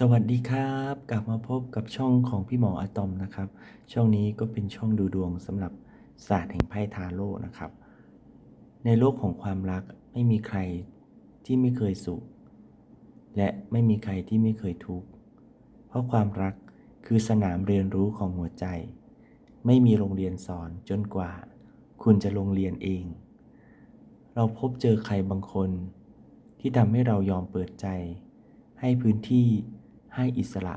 สวัสดีครับ กลับมาพบกับช่องของพี่หมออะตอมนะครับ ช่องนี้ก็เป็นช่องดูดวงสำหรับศาสตร์แห่งไพ่ทาโร่นะครับ ในโลกของความรักไม่มีใครที่ไม่เคยสุข และไม่มีใครที่ไม่เคยทุกข์เพราะความรักคือสนามเรียนรู้ของหัวใจ ไม่มีโรงเรียนสอนจนกว่า คุณจะลงเรียนเอง เราพบเจอใครบางคน ที่ทำให้เรายอมเปิดใจ ให้พื้นที่ ให้อิสระ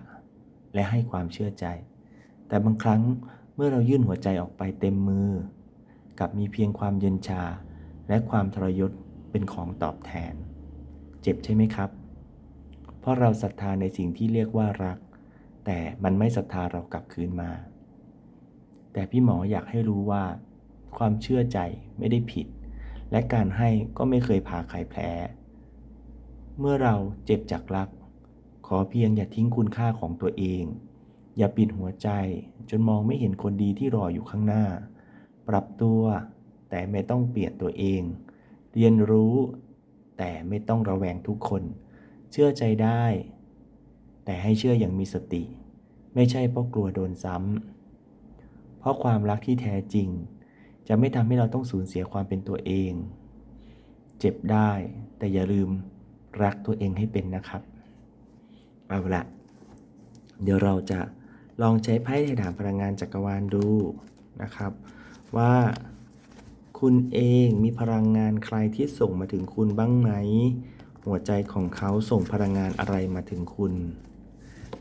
และให้ความเชื่อใจ แต่บางครั้งเมื่อเรายื่นหัวใจออกไปเต็มมือกลับมีเพียงความเย็นชา และความทรยศเป็นของตอบแทน เจ็บใช่ไหมครับ เพราะเราศรัทธาในสิ่งที่เรียกว่ารัก แต่มันไม่ศรัทธาเรากลับคืนมา แต่พี่หมออยากให้รู้ว่า ความเชื่อใจไม่ได้ผิด และการให้ก็ไม่เคยพาใครแพ้เมื่อเราเจ็บจากรัก ขอเพียงอย่าทิ้งคุณค่าของตัวเอง อย่าปิดหัวใจ จนมองไม่เห็นคนดีที่รออยู่ข้างหน้า ปรับตัวแต่ไม่ต้องเปลี่ยนตัวเอง เรียนรู้ แต่ไม่ต้องระแวงทุกคน เชื่อใจได้ แต่ให้เชื่ออย่างมีสติ ไม่ใช่เพราะกลัวโดนซ้ำเพราะความรักที่แท้จริง จะไม่ทำให้เราต้องสูญเสียความเป็นตัวเอง เจ็บได้ แต่อย่าลืมรักตัวเองให้เป็นนะครับ เอาละเดี๋ยวเราจะลองใช้ไพ่ในถามพลังงานจักรวาลดูนะครับ ว่าคุณเองมีพลังงานใครที่ส่งมาถึงคุณบ้างไหม หัวใจของเขาส่งพลังงานอะไรมาถึงคุณ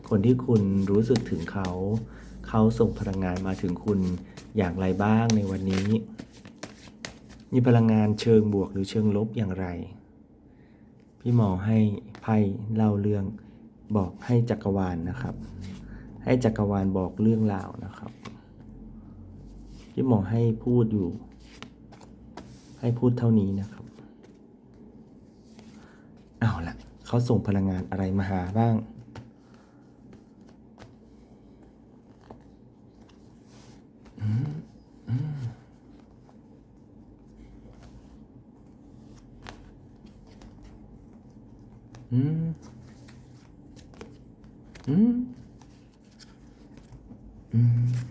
คนที่คุณรู้สึกถึงเขา เขาส่งพลังงานมาถึงคุณอย่างไรบ้างในวันนี้ มีพลังงานเชิงบวกหรือเชิงลบอย่างไร พี่หมอให้ไพ่เล่าเรื่อง บอกให้จักรวาลนะครับ ให้จักรวาลบอกเรื่องราวนะครับพี่หมอให้พูดอยู่ ให้พูดเท่านี้นะครับ เอาละเขาส่งพลังงานอะไรมาหาบ้างอืม อืมอืม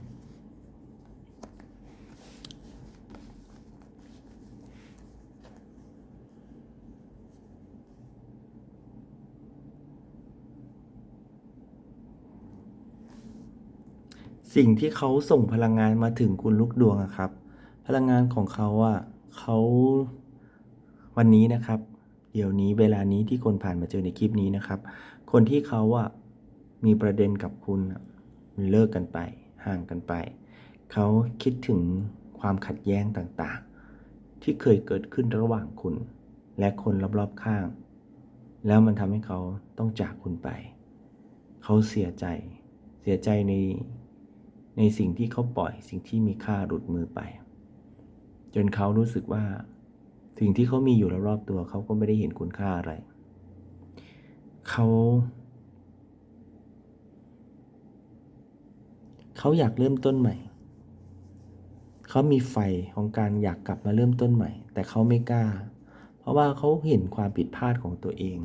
สิ่งที่เขาส่งพลังงานมาถึงคุณลูกดวงอะครับ พลังงานของเขาอะเขาวันนี้นะครับ เดี๋ยวนี้เวลานี้ที่คนผ่านมาเจอในคลิปนี้นะครับ คนที่เขาอะ มีประเด็นกับคุณอะเลิกกันไป ห่างกันไป เขาคิดถึงความขัดแย้งต่างๆ ที่เคยเกิดขึ้นระหว่างคุณ และคนรอบๆข้าง แล้วมันทำให้เขาต้องจากคุณไป เขาเสียใจ เสียใจในในสิ่งที่เขาปล่อยสิ่งที่มีค่าหลุดมือไป จนเขารู้สึกว่า สิ่งที่เขามีอยู่รอบๆตัวเขาก็ไม่ได้เห็นคุณค่าอะไร เขา เขาอยากเริ่มต้นใหม่ เขามีไฟของการอยากกลับมาเริ่มต้นใหม่ แต่เขาไม่กล้า เพราะว่าเขาเห็นความผิดพลาดของตัวเอง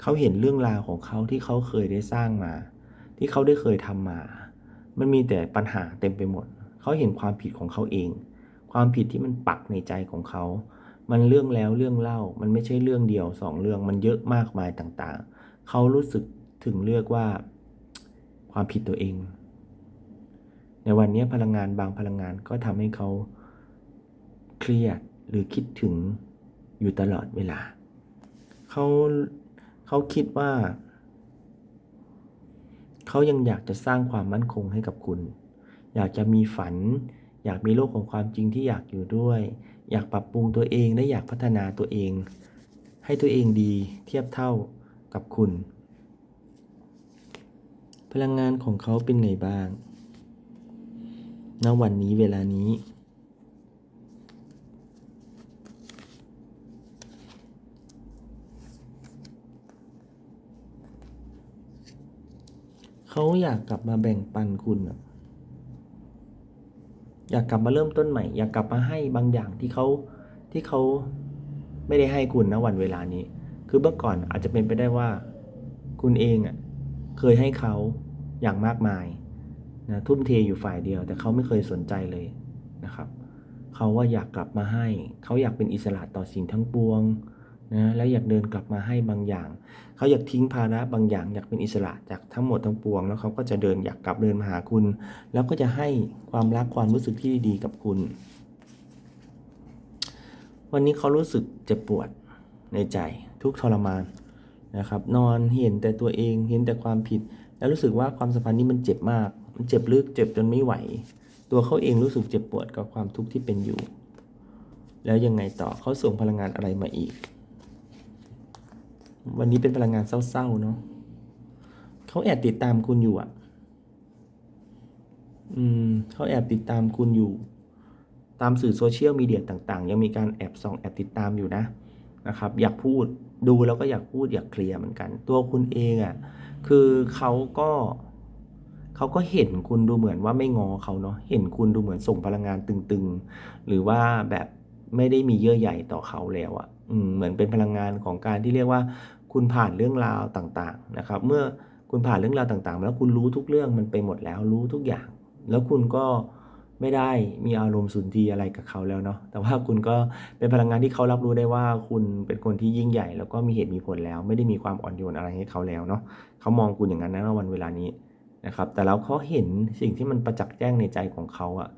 เขาเห็นเรื่องราวของเขาที่เขาเคยได้สร้างมา ที่เขาได้เคยทำมา มันมีแต่ปัญหาเต็มไปหมด เขาเห็นความผิดของเขาเอง ความผิดที่มันปักในใจของเขา มันเรื่องแล้วเรื่องเล่า มันไม่ใช่เรื่องเดียวสองเรื่อง มันเยอะมากมายต่างๆ เขารู้สึกถึงเรียกว่าความผิดตัวเอง ในวันนี้พลังงานบางพลังงานก็ทำให้เขาเครียดหรือคิดถึงอยู่ตลอดเวลา เขาเขาคิดว่า เขายังอยากจะสร้างความมั่นคงให้กับคุณ อยากจะมีฝัน อยากมีโลกของความจริงที่อยากอยู่ด้วย อยากปรับปรุงตัวเองและอยากพัฒนาตัวเอง ให้ตัวเองดีเทียบเท่ากับคุณ พลังงานของเขาเป็นไงบ้าง ณวันนี้เวลานี้ เขาอยากกลับมาแบ่งปันคุณอะอยากกลับมาเริ่มต้นใหม่ อยากกลับมาให้บางอย่างที่เขาที่เขาไม่ได้ให้คุณนะวันเวลานี้ คือเมื่อก่อนอาจจะเป็นไปได้ว่า คุณเองอะเคยให้เขาอย่างมากมาย นะทุ่มเทอยู่ฝ่ายเดียว แต่เขาไม่เคยสนใจเลยนะครับเขาว่าอยากกลับมาให้ เขาอยากเป็นอิสระต่อสิ่งทั้งปวงนะและอยากเดินกลับมาให้บางอย่าง เขาอยากทิ้งภาระบางอย่าง อยากเป็นอิสระจากทั้งหมดทั้งปวง แล้วเขาก็จะเดินอยากกลับเดินมาหาคุณ แล้วก็จะให้ความรักความรู้สึกที่ดีกับคุณ วันนี้เขารู้สึกเจ็บปวดในใจทุกทรมานนะครับ นอนเห็นแต่ตัวเองเห็นแต่ความผิด แล้วรู้สึกว่าความสัมพันธ์นี้มันเจ็บมาก มันเจ็บลึกเจ็บจนไม่ไหว ตัวเขาเองรู้สึกเจ็บปวดกับความทุกข์ที่เป็นอยู่ แล้วยังไงต่อเขาส่งพลังงานอะไรมาอีก วันนี้เป็นพลังงานเศร้าๆเนาะเขาแอบติดตามคุณอยู่อะ อืมเขาแอบติดตามคุณอยู่ ตามสื่อโซเชียลมีเดียต่าง ๆ ยังมีการแอบส่องแอบติดตามอยู่นะนะครับ อยากพูดดูแล้วก็อยากพูดอยากเคลียร์เหมือนกัน ตัวคุณเองอะ่ะ คือเขาก็ เขาก็เห็นคุณดูเหมือนว่าไม่งอเขาเนาะเห็นคุณดูเหมือนส่งพลังงานตึงๆ หรือว่าแบบไม่ได้มีเยื่อใยต่อเขาแล้วอะ่ะเหมือนเป็นพลังงานของการที่เรียกว่า คุณผ่านเรื่องราวต่างๆนะครับ เมื่อคุณผ่านเรื่องราวต่างๆ แล้วคุณรู้ทุกเรื่องมันไปหมดแล้วรู้ทุกอย่าง แล้วคุณก็ไม่ได้มีอารมณ์สุนทรีอะไรกับเขาแล้วเนาะแต่ว่าคุณก็เป็นพลังงานที่เขารับรู้ได้ว่าคุณเป็นคนที่ยิ่งใหญ่ แล้วก็มีเหตุมีผลแล้ว ไม่ได้มีความอ่อนโยนอะไรให้เขาแล้วเนาะเขามองคุณอย่างนั้นนะวันเวลานี้ นะครับ แต่แล้วเขาเห็นสิ่งที่มันประจักษ์แจ้งในใจของเขาอะ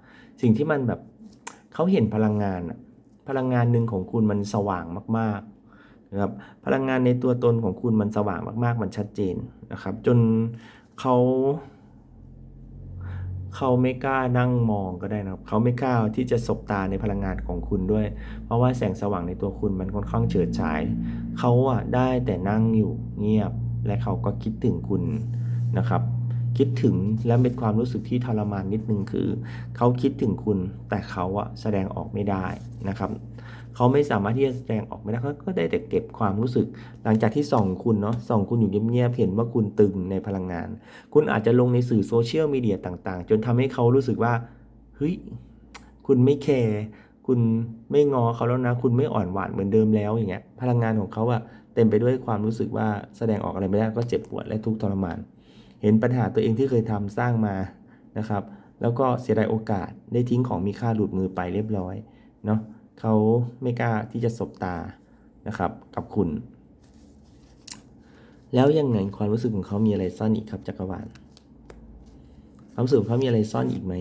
สิ่งที่มันแบบเขาเห็นพลังงานอะพลังงานหนึ่งของคุณมันสว่างมากๆนะครับพลังงานในตัวตนของคุณมันสว่างมาก ๆ มันชัดเจนนะครับ จนเขาเขาไม่กล้านั่งมองก็ได้นะครับ เขาไม่กล้าที่จะสบตาในพลังงานของคุณด้วย เพราะว่าแสงสว่างในตัวคุณมันค่อนข้างเฉิดฉาย เขาอะได้แต่นั่งอยู่เงียบ และเขาก็คิดถึงคุณนะครับ คิดถึงและเป็นความรู้สึกที่ทรมานนิดนึงคือ เขาคิดถึงคุณแต่เขาอะแสดงออกไม่ได้นะครับเขาไม่สามารถที่จะแสดงออกไม่ได้เขาก็ได้แต่เก็บความรู้สึก หลังจากที่ส่องคุณเนาะส่องคุณอยู่เงียบๆเห็นว่าคุณตึงในพลังงาน คุณอาจจะลงในสื่อโซเชียลมีเดียต่างๆ จนทำให้เขารู้สึกว่าเฮ้ยคุณไม่แคร์คุณไม่งอเขาแล้วนะ คุณไม่อ่อนหวานเหมือนเดิมแล้วอย่างเงี้ยพลังงานของเขาอะเต็มไปด้วยความรู้สึกว่าแสดงออกอะไรไม่ได้ก็เจ็บปวดและทุกข์ทรมาน เห็นปัญหาตัวเองที่เคยทำสร้างมานะครับ แล้วก็เสียดายโอกาสได้ทิ้งของมีค่าหลุดมือไปเรียบร้อยเนาะเขาไม่กล้าที่จะสบตานะครับกับคุณ แล้วยังไงความรู้สึกของเขามีอะไรซ่อนอีกครับจักรวาลความรู้สึกของเขามีอะไรซ่อนอีกไหม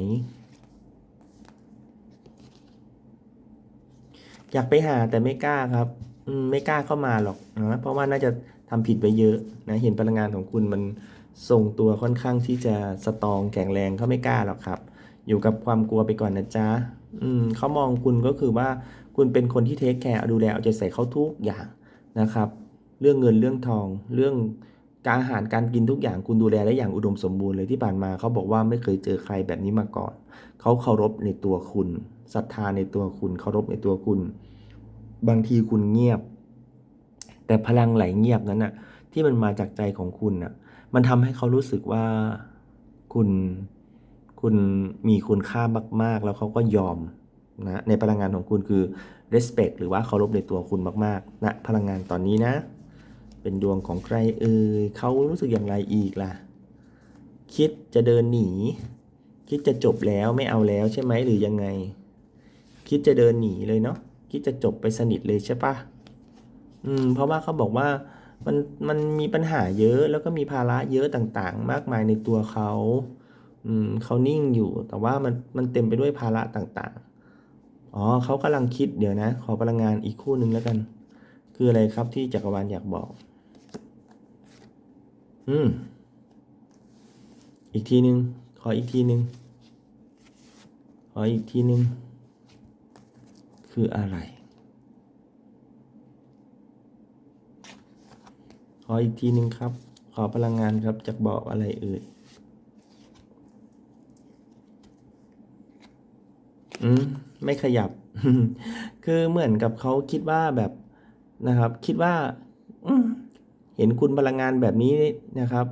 อยากไปหาแต่ไม่กล้าครับอืไม่กล้าเข้ามาหรอกนะเพราะว่าน่าจะทำผิดไปเยอะนะเห็นพลังงานของคุณมัน ทรงตัวค่อนข้างที่จะสตองแข็งแรงเขาไม่กล้าหรอกครับ อยู่กับความกลัวไปก่อนนะจ๊ะอืมเขามองคุณก็คือว่าคุณเป็นคนที่เทคแคร์ดูแลเอาใจใส่เขาทุกอย่างนะครับ เรื่องเงินเรื่องทองเรื่องการอาหารการกินทุกอย่างคุณดูแลได้อย่างอุดมสมบูรณ์เลยที่ผ่านมาเขาบอกว่าไม่เคยเจอใครแบบนี้มาก่อน เขาเคารพในตัวคุณศรัทธาในตัวคุณเคารพในตัวคุณ บางทีคุณเงียบ แต่พลังไหลเงียบนั้นน่ะ ที่มันมาจากใจของคุณน่ะ มันทำให้เขารู้สึกว่าคุณคุณมีคุณค่ามากๆ แล้วเขาก็ยอมนะในพลังงานของคุณคือ respect หรือว่าเคารพในตัวคุณมากๆนะพลังงานตอนนี้นะ เป็นดวงของใครเอ่ยเขารู้สึกอย่างไรอีกล่ะ คิดจะเดินหนี คิดจะจบแล้วไม่เอาแล้วใช่ไหมหรือยังไง คิดจะเดินหนีเลยเนาะคิดจะจบไปสนิทเลยใช่ปะอืมเพราะว่าเขาบอกว่า มันมันมีปัญหาเยอะแล้วก็มีภาระเยอะต่างๆ มากมายในตัวเขาอืมเขานิ่งอยู่ แต่ว่ามันมันเต็มไปด้วยภาระต่างๆ อ๋อเขากำลังคิดเดี๋ยวนะ ขอพลังงานอีกคู่หนึ่งแล้วกัน คืออะไรครับที่จักรวาลอยากบอก อืม อีกทีหนึ่งขออีกทีหนึ่งขออีกทีหนึ่งคืออะไร ขออีกทีหนึ่งครับ ขอพลังงานครับจะบอกอะไรเอ่ย อืม ไม่ขยับ คือเหมือนกับเขาคิดว่าแบบนะครับ คิดว่าอืเห็นคุณพลังงานแบบนี้นะครับ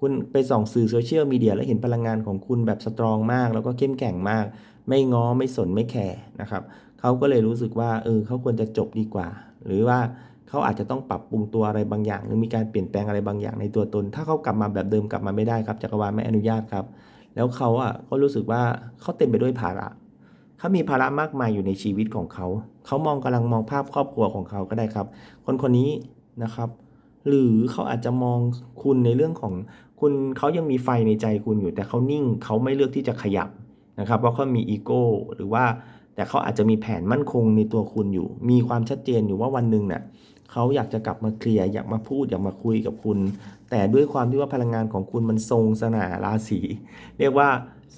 คุณไปส่องสื่อโซเชียลมีเดียแล้วเห็นพลังงานของคุณแบบสตรองมาก แล้วก็เข้มแข็งมาก ไม่ง้อไม่สนไม่แคร์นะครับ เขาก็เลยรู้สึกว่า เออเขาควรจะจบดีกว่า หรือว่า เขาอาจจะต้องปรับปรุงตัวอะไรบางอย่าง หรือมีการเปลี่ยนแปลงอะไรบางอย่างในตัวตน ถ้าเขากลับมาแบบเดิมกลับมาไม่ได้ครับจักรวาลไม่อนุญาตครับ แล้วเขาอะก็รู้สึกว่าเขาเต็มไปด้วยภาระเขามีภาระมากมายอยู่ในชีวิตของเขา เขามองกำลังมองภาพครอบครัวของเขาก็ได้ครับ คนคนนี้นะครับ หรือเขาอาจจะมองคุณในเรื่องของคุณเขายังมีไฟในใจคุณอยู่ แต่เขานิ่งเขาไม่เลือกที่จะขยับนะครับ เพราะเขามีอีโก้หรือว่าแต่เขาอาจจะมีแผนมั่นคงในตัวคุณอยู่ มีความชัดเจนอยู่ว่าวันหนึ่งเนี่ย เขาอยากจะกลับมาเคลียร์อยากมาพูดอยากมาคุยกับคุณ แต่ด้วยความที่ว่าพลังงานของคุณมันทรงสง่าราศีเรียกว่า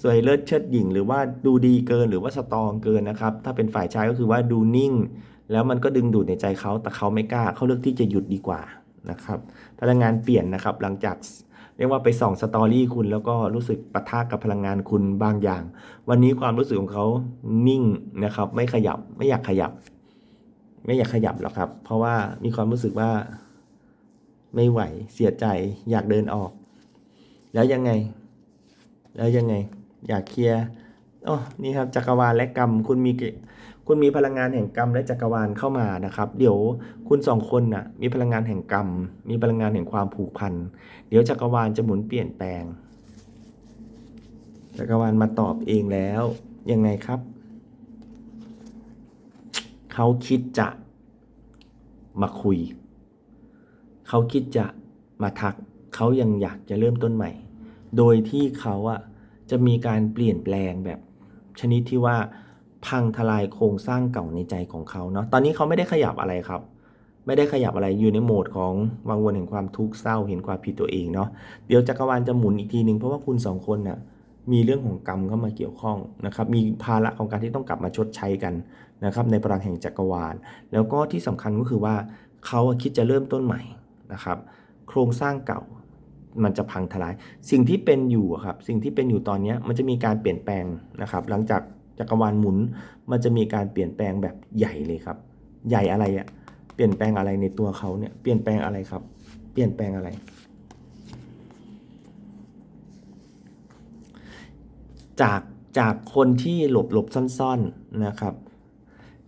สวยเลิศเชิดหญิง หรือว่าดูดีเกินหรือว่าสตองเกินนะครับ ถ้าเป็นฝ่ายชายก็คือว่าดูนิ่ง แล้วมันก็ดึงดูดในใจเขาแต่เขาไม่กล้าเขาเลือกที่จะหยุดดีกว่านะครับพลังงานเปลี่ยนนะครับหลังจากเรียกว่าไปส่องสตอรี่คุณแล้วก็รู้สึกปะทะกับพลังงานคุณบางอย่าง วันนี้ความรู้สึกของเขานิ่งนะครับ ไม่ขยับไม่อยากขยับ ไม่อยากขยับหรอกครับ เพราะว่ามีความรู้สึกว่า ไม่ไหวเสียใจ อยากเดินออก แล้วยังไง แล้วยังไง อยากเคลียร์อ๋อนี่ครับจักรวาลและกรรม คุณมีคุณมีพลังงานแห่งกรรมและจักรวาลเข้ามานะครับ เดี๋ยวคุณสองคนน่ะมีพลังงานแห่งกรรม มีพลังงานแห่งความผูกพัน เดี๋ยวจักรวาลจะหมุนเปลี่ยนแปลง จักรวาลมาตอบเองแล้ว ยังไงครับ เขาคิดจะมาคุย เขาคิดจะมาทัก เขายังอยากจะเริ่มต้นใหม่ โดยที่เขาอะจะมีการเปลี่ยนแปลงแบบชนิดที่ว่าพังทลายโครงสร้างเก่าในใจของเขาเนาะ ตอนนี้เขาไม่ได้ขยับอะไรครับ ไม่ได้ขยับอะไร อยู่ในโหมดของวังวนแห่งความทุกข์เศร้า เห็นความผิดตัวเองเนาะ เดี๋ยวจักรวาลจะหมุนอีกทีหนึ่งเพราะว่าคุณสองคนน่ะมีเรื่องของกรรมเข้ามาเกี่ยวข้องนะครับ มีภาระของการที่ต้องกลับมาชดใช้กัน นะครับในพลังแห่งจักรวาล แล้วก็ที่สำคัญก็คือว่าเขาคิดจะเริ่มต้นใหม่นะครับโครงสร้างเก่ามันจะพังทลาย สิ่งที่เป็นอยู่ครับสิ่งที่เป็นอยู่ตอนนี้มันจะมีการเปลี่ยนแปลงนะครับหลังจากจักรวาลหมุนมันจะมีการเปลี่ยนแปลงแบบใหญ่เลยครับ ใหญ่อะไรอะเปลี่ยนแปลงอะไรในตัวเขาเนี่ยเปลี่ยนแปลงอะไรครับ เปลี่ยนแปลงอะไร จากจากคนที่หลบหลบซ่อนๆนะครับ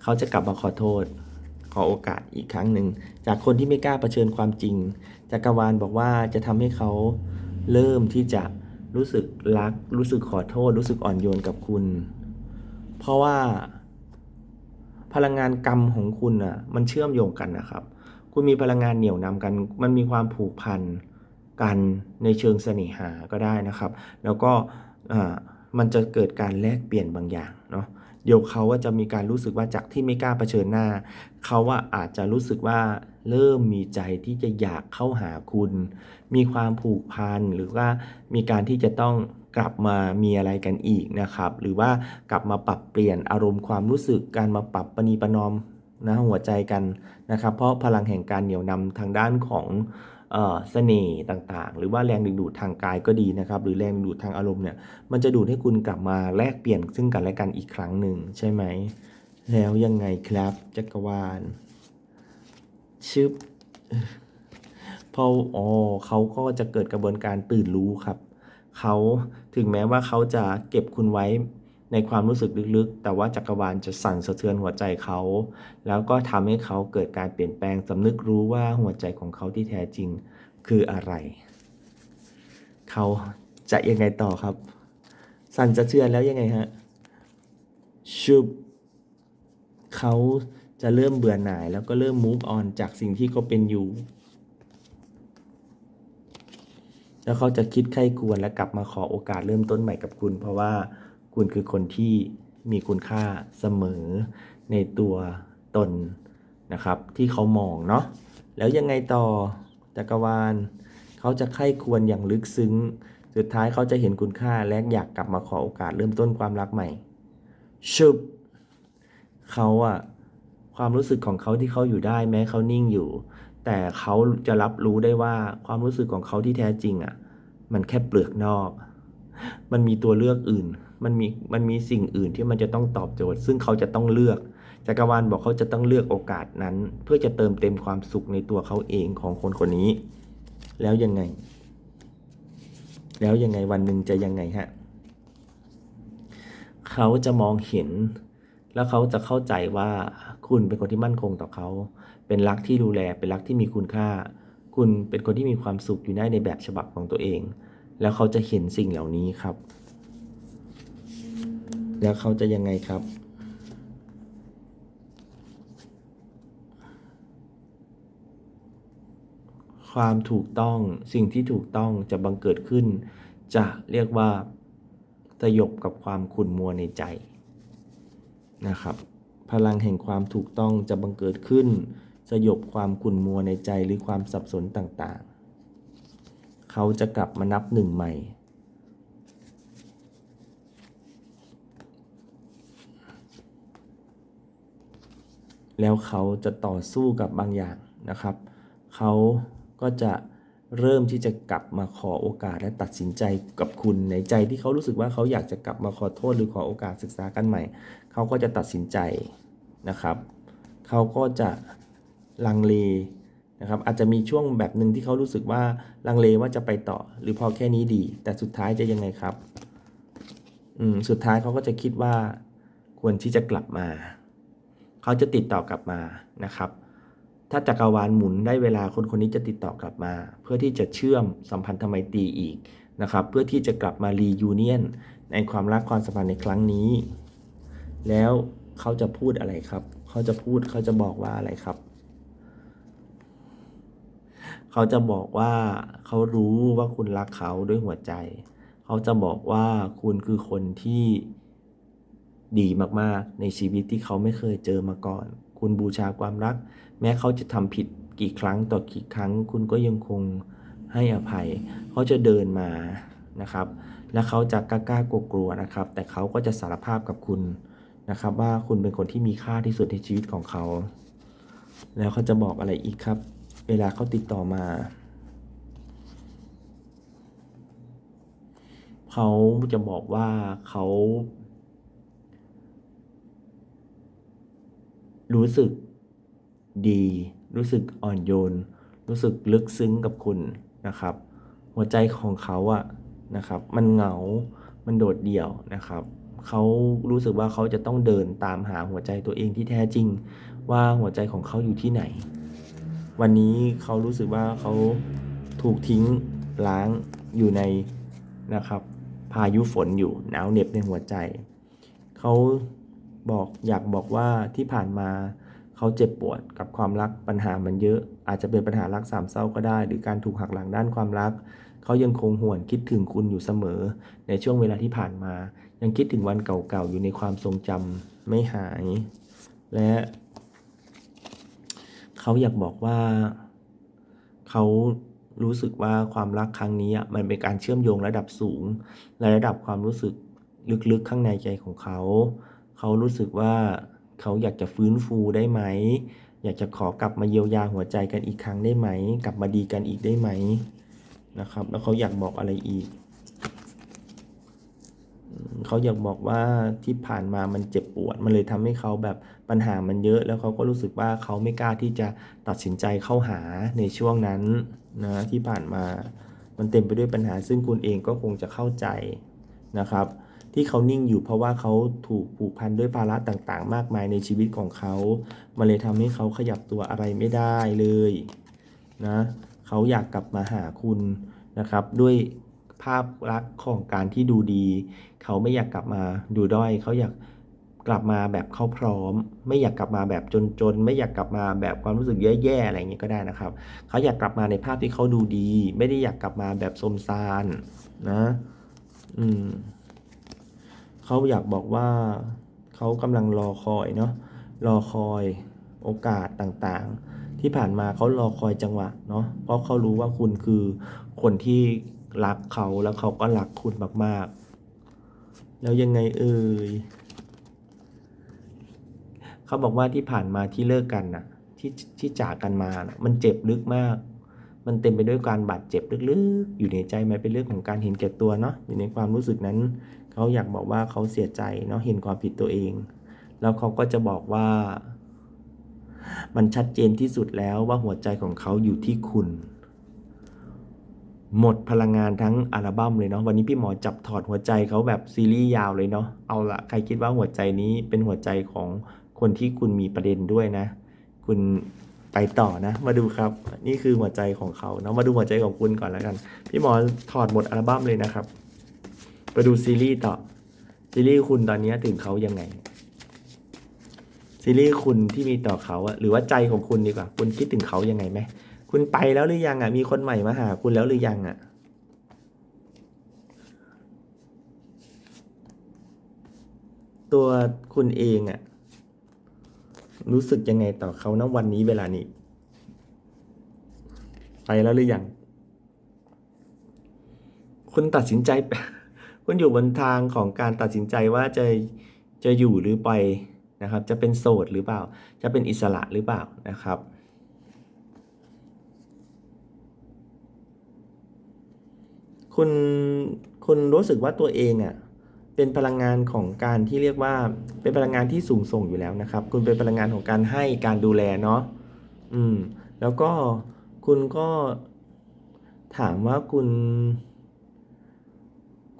เขาจะกลับมาขอโทษ ขอโอกาสอีกครั้งหนึ่ง จากคนที่ไม่กล้าเผชิญความจริง จักรวาลบอกว่าจะทำให้เขาเริ่มที่จะรู้สึกรัก รู้สึกขอโทษ รู้สึกอ่อนโยนกับคุณ เพราะว่า พลังงานกรรมของคุณอะ มันเชื่อมโยงกันนะครับ คุณมีพลังงานเหนี่ยวนำกัน มันมีความผูกพันกันในเชิงเสน่หาก็ได้นะครับ แล้วก็อ่ามันจะเกิดการแลกเปลี่ยนบางอย่าง เดี๋ยวเขาว่าจะมีการรู้สึกว่าจากที่ไม่กล้าเผชิญหน้า เขาว่าอาจจะรู้สึกว่าเริ่มมีใจที่จะอยากเข้าหาคุณ มีความผูกพันหรือว่ามีการที่จะต้องกลับมามีอะไรกันอีกนะครับ หรือว่ากลับมาปรับเปลี่ยนอารมณ์ความรู้สึกการมาปรับปณีประนอมนะหัวใจกันนะครับ เพราะพลังแห่งการเหนี่ยวนำทางด้านของ เสน่ห์ต่างๆ หรือว่าแรงดึงดูดทางกายก็ดีนะครับหรือแรงดึงดูดทางอารมณ์เนี่ยมันจะดูดให้คุณกลับมาแลกเปลี่ยนซึ่งกันและกันอีกครั้งหนึ่งใช่ไหมแล้วยังไงครับจักรวาลชึบพออ๋อเขาก็จะเกิดกระบวนการตื่นรู้ครับเขาถึงแม้ว่าเขาจะเก็บคุณไว้ ในความรู้สึกลึกๆ แต่ว่าจักรวาลจะสั่นสะเทือนหัวใจเขา แล้วก็ทำให้เขาเกิดการเปลี่ยนแปลงสำนึกรู้ว่าหัวใจของเขาที่แท้จริงคืออะไร เขาจะยังไงต่อครับ สั่นสะเทือนแล้วยังไงฮะชุบเขาจะเริ่มเบื่อหน่ายแล้วก็เริ่ม move on จากสิ่งที่เขาเป็นอยู่ แล้วเขาจะคิดไข้ควรและกลับมาขอโอกาสเริ่มต้นใหม่กับคุณ เพราะว่า คุณคือคนที่มีคุณค่าเสมอในตัวตนนะครับ ที่เขามองเนาะแล้วยังไงต่อจักรวาล เขาจะไข้ควรอย่างลึกซึ้ง สุดท้ายเขาจะเห็นคุณค่าและอยากกลับมาขอโอกาสเริ่มต้นความรักใหม่ชุบเขาอะความรู้สึกของเขาที่เขาอยู่ได้แม้เขานิ่งอยู่ แต่เขาจะรับรู้ได้ว่าความรู้สึกของเขาที่แท้จริงอะมันแค่เปลือกนอก มันมีตัวเลือกอื่น มันมีมันมีสิ่งอื่นที่มันจะต้องตอบโจทย์ ซึ่งเขาจะต้องเลือกจักรวาลบอกเขาจะต้องเลือกโอกาสนั้น เพื่อจะเติมเต็มความสุขในตัวเขาเองของคนคนนี้ แล้วยังไง แล้วยังไงวันหนึ่งจะยังไงฮะเขาจะมองเห็น แล้วเขาจะเข้าใจว่าคุณเป็นคนที่มั่นคงต่อเขา เป็นรักที่ดูแลเป็นรักที่มีคุณค่า คุณเป็นคนที่มีความสุขอยู่ได้ในแบบฉบับของตัวเอง แล้วเขาจะเห็นสิ่งเหล่านี้ครับ แล้วเขาจะยังไงครับ ความถูกต้องสิ่งที่ถูกต้องจะบังเกิดขึ้น จะเรียกว่าสยบกับความขุ่นมัวในใจนะครับ พลังแห่งความถูกต้องจะบังเกิดขึ้น สยบความขุ่นมัวในใจหรือความสับสนต่างๆ เขาจะกลับมานับหนึ่งใหม่ แล้วเขาจะต่อสู้กับบางอย่างนะครับ เขาก็จะเริ่มที่จะกลับมาขอโอกาสและตัดสินใจกับคุณในใจที่เขารู้สึกว่าเขาอยากจะกลับมาขอโทษหรือขอโอกาสศึกษากันใหม่ เขาก็จะตัดสินใจนะครับ เขาก็จะลังเลนะครับอาจจะมีช่วงแบบหนึ่งที่เขารู้สึกว่าลังเลว่าจะไปต่อ หรือพอแค่นี้ดี แต่สุดท้ายจะยังไงครับอืมสุดท้ายเขาก็จะคิดว่าควรที่จะกลับมา เขาจะติดต่อกลับมานะครับ ถ้าจักรวาลหมุนได้เวลาคนคนนี้จะติดต่อกลับมา เพื่อที่จะเชื่อมสัมพันธไมตรีอีกนะครับ เพื่อที่จะกลับมารียูเนียนในความรักความสัมพันธ์ในครั้งนี้ แล้วเขาจะพูดอะไรครับ เขาจะพูดเขาจะบอกว่าอะไรครับ เขาจะบอกว่าเขารู้ว่าคุณรักเขาด้วยหัวใจ เขาจะบอกว่าคุณคือคนที่ ดีมากๆ ในชีวิตที่เขาไม่เคยเจอมาก่อน คุณบูชาความรัก แม้เขาจะทำผิดกี่ครั้งต่อกี่ครั้ง คุณก็ยังคงให้อภัย เขาจะเดินมานะครับ และเขาจะกล้ากลัวๆนะครับ แต่เขาก็จะสารภาพกับคุณนะครับ ว่าคุณเป็นคนที่มีค่าที่สุดในชีวิตของเขา แล้วเขาจะบอกอะไรอีกครับ เวลาเขาติดต่อมาเขาจะบอกว่าเขา รู้สึกดี รู้สึกอ่อนโยน รู้สึกลึกซึ้งกับคุณนะครับ หัวใจของเขาอะนะครับ มันเหงา มันโดดเดี่ยวนะครับ เขารู้สึกว่าเขาจะต้องเดินตามหาหัวใจตัวเองที่แท้จริง ว่าหัวใจของเขาอยู่ที่ไหน วันนี้เขารู้สึกว่าเขาถูกทิ้งล้างอยู่ในนะครับ พายุฝนอยู่หนาวเหน็บในหัวใจ เขา บอกอยากบอกว่าที่ผ่านมาเขาเจ็บปวดกับความรักปัญหามันเยอะ อาจจะเป็นปัญหารักสามเศร้าก็ได้ หรือการถูกหักหลังด้านความรัก เขายังคงห่วงคิดถึงคุณอยู่เสมอ ในช่วงเวลาที่ผ่านมา ยังคิดถึงวันเก่าๆอยู่ในความทรงจำไม่หาย และเขาอยากบอกว่าเขารู้สึกว่าความรักครั้งนี้มันเป็นการเชื่อมโยงระดับสูงในระดับความรู้สึกลึกๆข้างในใจของเขา เขารู้สึกว่าเขาอยากจะฟื้นฟูได้ไหม อยากจะขอกลับมาเยียวยาหัวใจกันอีกครั้งได้ไหม กลับมาดีกันอีกได้ไหมนะครับ แล้วเขาอยากบอกอะไรอีก เขาอยากบอกว่าที่ผ่านมามันเจ็บปวด มันเลยทำให้เขาแบบปัญหามันเยอะ แล้วเขาก็รู้สึกว่าเขาไม่กล้าที่จะตัดสินใจเข้าหาในช่วงนั้นนะที่ผ่านมา มันเต็มไปด้วยปัญหา ซึ่งคุณเองก็คงจะเข้าใจนะครับ ที่เขานิ่งอยู่เพราะว่าเขาถูกผูกพันด้วยภาระต่างๆ มากมายในชีวิตของเขา มันเลยทำให้เขาขยับตัวอะไรไม่ได้เลยนะเขาอยากกลับมาหาคุณนะครับ ด้วยภาพลักษณ์ของการที่ดูดี เขาไม่อยากกลับมาดูด้อย เขาอยากกลับมาแบบเขาพร้อม ไม่อยากกลับมาแบบจนๆ ไม่อยากกลับมาแบบความรู้สึกแย่ๆอะไรอย่างเงี้ยก็ได้นะครับ เขาอยากกลับมาในภาพที่เขาดูดี ไม่ได้อยากกลับมาแบบสมซานนะ อืม เขาอยากบอกว่าเขากำลังรอคอยเนาะรอคอยโอกาสต่างๆ ที่ผ่านมาเขารอคอยจังหวะเนาะเพราะเขารู้ว่าคุณคือคนที่รักเขาแล้วเขาก็รักคุณมากๆ แล้วยังไงเอ่ยเขาบอกว่าที่ผ่านมาที่เลิกกันน่ะที่ที่จากกันมาน่ะมันเจ็บลึกมาก มันเต็มไปด้วยการบาดเจ็บลึกๆ อยู่ในใจมันเป็นเรื่องของการเห็นแก่ตัวเนาะอยู่ในความรู้สึกนั้น เขาอยากบอกว่าเขาเสียใจเนาะเห็นความผิดตัวเอง แล้วเขาก็จะบอกว่า มันชัดเจนที่สุดแล้วว่าหัวใจของเขาอยู่ที่คุณ หมดพลังงานทั้งอัลบั้มเลยเนาะวันนี้พี่หมอจับถอดหัวใจเขาแบบซีรีส์ยาวเลยเนาะเอาละใครคิดว่าหัวใจนี้เป็นหัวใจของคนที่คุณมีประเด็นด้วยนะ คุณไปต่อนะ มาดูครับ นี่คือหัวใจของเขาเนาะมาดูหัวใจของคุณก่อนแล้วกัน พี่หมอถอดหมดอัลบั้มเลยนะครับ ไปดูซีรีส์ต่อ ซีรีส์คุณตอนนี้ถึงเขายังไง ซีรีส์คุณที่มีต่อเขาอะหรือว่าใจของคุณดีกว่า คุณคิดถึงเขายังไงไหมคุณไปแล้วหรือยังอะมีคนใหม่มาหา คุณแล้วหรือยังอะตัวคุณเองอะรู้สึกยังไงต่อเขาณวันนี้เวลานี้ ไปแล้วหรือยัง คุณตัดสินใจ คุณอยู่บนทางของการตัดสินใจว่าจะจะอยู่หรือไปนะครับ จะเป็นโสดหรือเปล่า จะเป็นอิสระหรือเปล่านะครับ คุณคุณรู้สึกว่าตัวเองอะเป็นพลังงานของการที่เรียกว่าเป็นพลังงานที่สูงส่งอยู่แล้วนะครับ คุณเป็นพลังงานของการให้การดูแลเนาะอืม แล้วก็คุณก็ถามว่าคุณ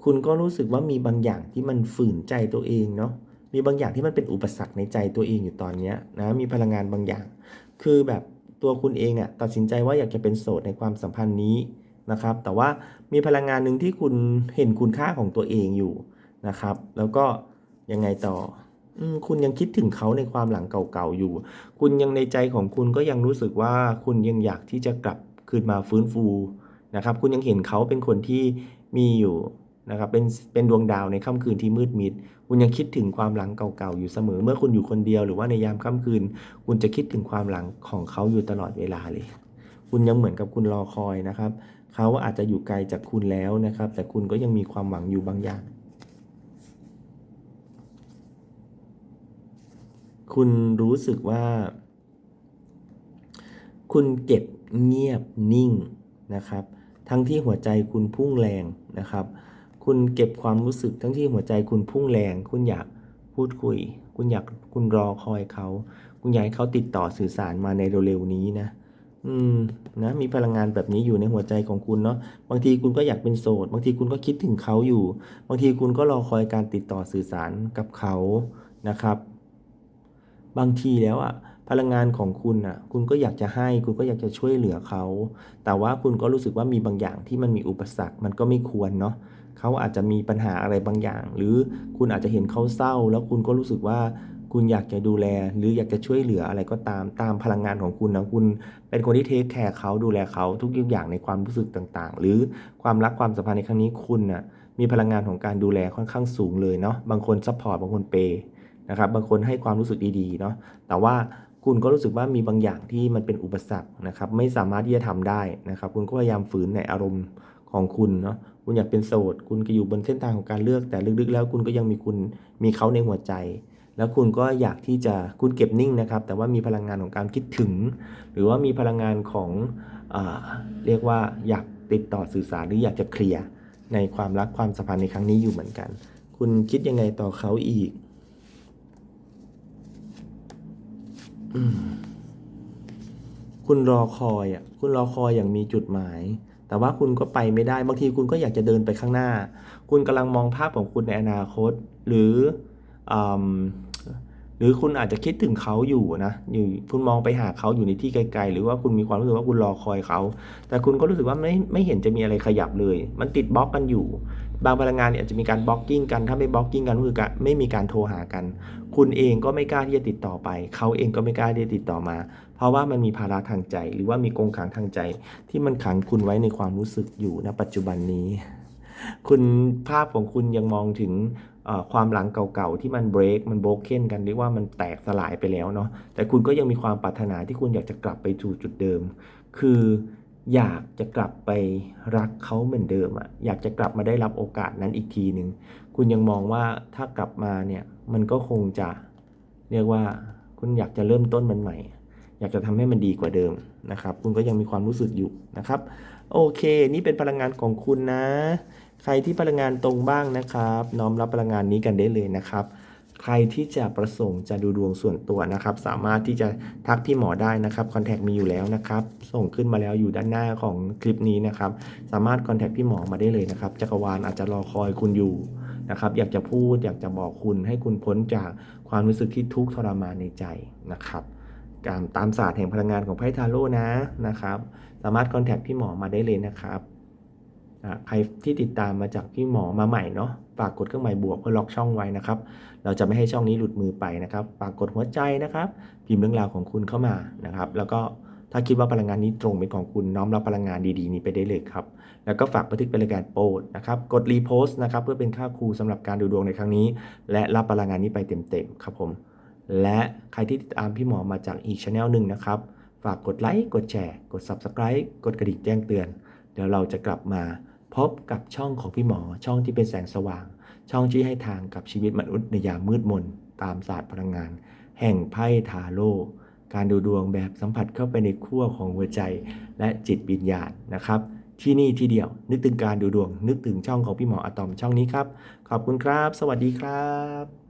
คุณก็รู้สึกว่ามีบางอย่างที่มันฝืนใจตัวเองเนาะมีบางอย่างที่มันเป็นอุปสรรคในใจตัวเองอยู่ตอนนี้นะมีพลังงานบางอย่าง คือแบบตัวคุณเองอะตัดสินใจว่าอยากจะเป็นโสดในความสัมพันธ์นี้นะครับ แต่ว่ามีพลังงานหนึ่งที่คุณเห็นคุณค่าของตัวเองอยู่นะครับ แล้วก็ยังไงต่ออคุณยังคิดถึงเขาในความหลังเก่าๆอยู่ คุณยังในใจของคุณก็ยังรู้สึกว่าคุณยังอยากที่จะกลับคืนมาฟื้นฟูนะครับ คุณยังเห็นเขาเป็นคนที่มีอยู่ นะครับเป็นเป็นดวงดาวในค่ำคืนที่มืดมิด คุณยังคิดถึงความหลังเก่าๆอยู่เสมอ เมื่อคุณอยู่คนเดียวหรือว่าในยามค่ำคืน คุณจะคิดถึงความหลังของเขาอยู่ตลอดเวลาเลย คุณยังเหมือนกับคุณรอคอยนะครับ เขาอาจจะอยู่ไกลจากคุณแล้วนะครับ แต่คุณก็ยังมีความหวังอยู่บางอย่าง คุณรู้สึกว่า คุณเก็บเงียบนิ่งนะครับ ทั้งที่หัวใจคุณพุ่งแรงนะครับ คุณเก็บความรู้สึกทั้งที่หัวใจคุณพุ่งแรง คุณอยากพูดคุย คุณอยากคุณรอคอยเขา คุณอยากให้เขาติดต่อสื่อสารมาในเร็วๆนี้นะ อืมนะมีพลังงานแบบนี้อยู่ในหัวใจของคุณเนาะบางทีคุณก็อยากเป็นโสด บางทีคุณก็คิดถึงเขาอยู่ บางทีคุณก็รอคอยการติดต่อสื่อสารกับเขานะครับ บางทีแล้วอะพลังงานของคุณอะ คุณก็อยากจะให้ คุณก็อยากจะช่วยเหลือเขา แต่ว่าคุณก็รู้สึกว่ามีบางอย่างที่มันมีอุปสรรค มันก็ไม่ควรเนาะ เขาอาจจะมีปัญหาอะไรบางอย่าง หรือคุณอาจจะเห็นเขาเศร้า แล้วคุณก็รู้สึกว่าคุณอยากจะดูแล หรืออยากจะช่วยเหลืออะไรก็ตามตามพลังงานของคุณนะคุณเป็นคนที่เทคแคร์เขาดูแลเขาทุกอย่างในความรู้สึกต่างๆ หรือความรักความสัมพันธ์ในครั้งนี้คุณน่ะมีพลังงานของการดูแลค่อนข้างสูงเลยเนาะบางคนซัพพอร์ตบางคนเปย์นะครับบางคนให้ความรู้สึกดีๆเนาะแต่ว่าคุณก็รู้สึกว่ามีบางอย่างที่มันเป็นอุปสรรคนะครับไม่สามารถที่จะทำได้นะครับ คุณก็พยายามฝืนในอารมณ์ ของคุณเนาะคุณอยากเป็นโสด คุณก็อยู่บนเส้นทางของการเลือก แต่ลึกๆ แล้วคุณก็ยังมีคุณมีเขาในหัวใจ แล้วคุณก็อยากที่จะคุณเก็บนิ่งนะครับ แต่ว่ามีพลังงานของการคิดถึง หรือว่ามีพลังงานของเอเรียกว่าอยากติดต่อสื่อสารหรืออยากจะเคลียร์ในความรักความสัมพันธ์ในครั้งนี้อยู่เหมือนกัน คุณคิดยังไงต่อเขาอีกอคุณรอคอยอะ คุณรอคอยอย่างมีจุดหมาย แต่ว่าคุณก็ไปไม่ได้ บางทีคุณก็อยากจะเดินไปข้างหน้า คุณกำลังมองภาพของคุณในอนาคต หรืออหรือคุณอาจจะคิดถึงเขาอยู่นะอยู่คุณมองไปหาเขาอยู่ในที่ไกล ๆ หรือว่าคุณมีความรู้สึกว่าคุณรอคอยเขา แต่คุณก็รู้สึกว่าไม่ไม่เห็นจะมีอะไรขยับเลย มันติดบล็อกกันอยู่ บางพลังงานเนี่ยอาจจะมีการบล็อกกิ้งกัน ถ้าไม่บล็อกกิ้งกันก็คือไม่มีการโทรหากัน คุณเองก็ไม่กล้าที่จะติดต่อไป เขาเองก็ไม่กล้าที่จะติดต่อมา เพราะว่ามันมีภาระทางใจ หรือว่ามีกงขังทางใจ ที่มันขังคุณไว้ในความรู้สึกอยู่ณปัจจุบันนี้ คุณภาพของคุณยังมองถึงความหลังเก่าๆที่มันเบรกมันโบรกเก้นกันเรียกว่ามันแตกสลายไปแล้วเนาะแต่คุณก็ยังมีความปรารถนาที่คุณอยากจะกลับไปสู่จุดเดิม คืออยากจะกลับไปรักเขาเหมือนเดิมอะอยากจะกลับมาได้รับโอกาสนั้นอีกทีหนึ่งคุณยังมองว่าถ้ากลับมาเนี่ยมันก็คงจะเรียกว่าคุณอยากจะเริ่มต้นมันใหม่ อยากจะทำให้มันดีกว่าเดิมนะครับ คุณก็ยังมีความรู้สึกอยู่นะครับ โอเค นี่เป็นพลังงานของคุณนะ ใครที่พลังงานตรงบ้างนะครับ น้อมรับพลังงานนี้กันได้เลยนะครับ ใครที่จะประสงค์จะดูดวงส่วนตัวนะครับ สามารถที่จะทักพี่หมอได้นะครับคอนแทคมีอยู่แล้วนะครับ ส่งขึ้นมาแล้วอยู่ด้านหน้าของคลิปนี้นะครับ สามารถคอนแทคพี่หมอมาได้เลยนะครับ จักรวาลอาจจะรอคอยคุณอยู่นะครับอยากจะพูดอยากจะบอกคุณให้คุณพ้นจากความรู้สึกที่ทุกข์ทรมานในใจนะครับ การตามศาสตร์แห่งพลังงานของไพ่ทาโร่นะนะครับ สามารถคอนแทคพี่หมอมาได้เลยนะครับใครที่ติดตามมาจากพี่หมอมาใหม่เนาะฝากกดเครื่องหมายบวกเพื่อล็อกช่องไว้นะครับ เราจะไม่ให้ช่องนี้หลุดมือไปนะครับ ฝากกดหัวใจนะครับ พิมพ์เรื่องราวของคุณเข้ามานะครับ แล้วก็ถ้าคิดว่าพลังงานนี้ตรงเป็นของคุณน้อมรับพลังงานดีๆนี้ไปได้เลยครับ แล้วก็ฝากบันทึกเป็นรายการโปรดนะครับ กดรีโพสต์นะครับเพื่อเป็นค่าครูสำหรับการดูดวงในครั้งนี้ และรับพลังงานนี้ไปเต็มๆครับผม และใครที่ติดตามพี่หมอมาจากอีกช anel หนึ่งนะครับ ฝากกดไลค์ กดแชร์ กด Subscribe กดกระดิ่งแจ้งเตือน เดี๋ยวเราจะกลับมาพบกับช่องของพี่หมอ ช่องที่เป็นแสงสว่าง ช่องที่ให้ทางกับชีวิตมนุษย์ในยามมืดมน ตามศาสตร์พลังงาน แห่งไพ่ทาโร่การดูดวงแบบสัมผัสเข้าไปในขั้วของหัวใจ และจิตวิญญาณนะครับ ที่นี่ที่เดียว นึกถึงการดูดวง นึกถึงช่องของพี่หมออะตอมช่องนี้ครับ ขอบคุณครับ สวัสดีครับ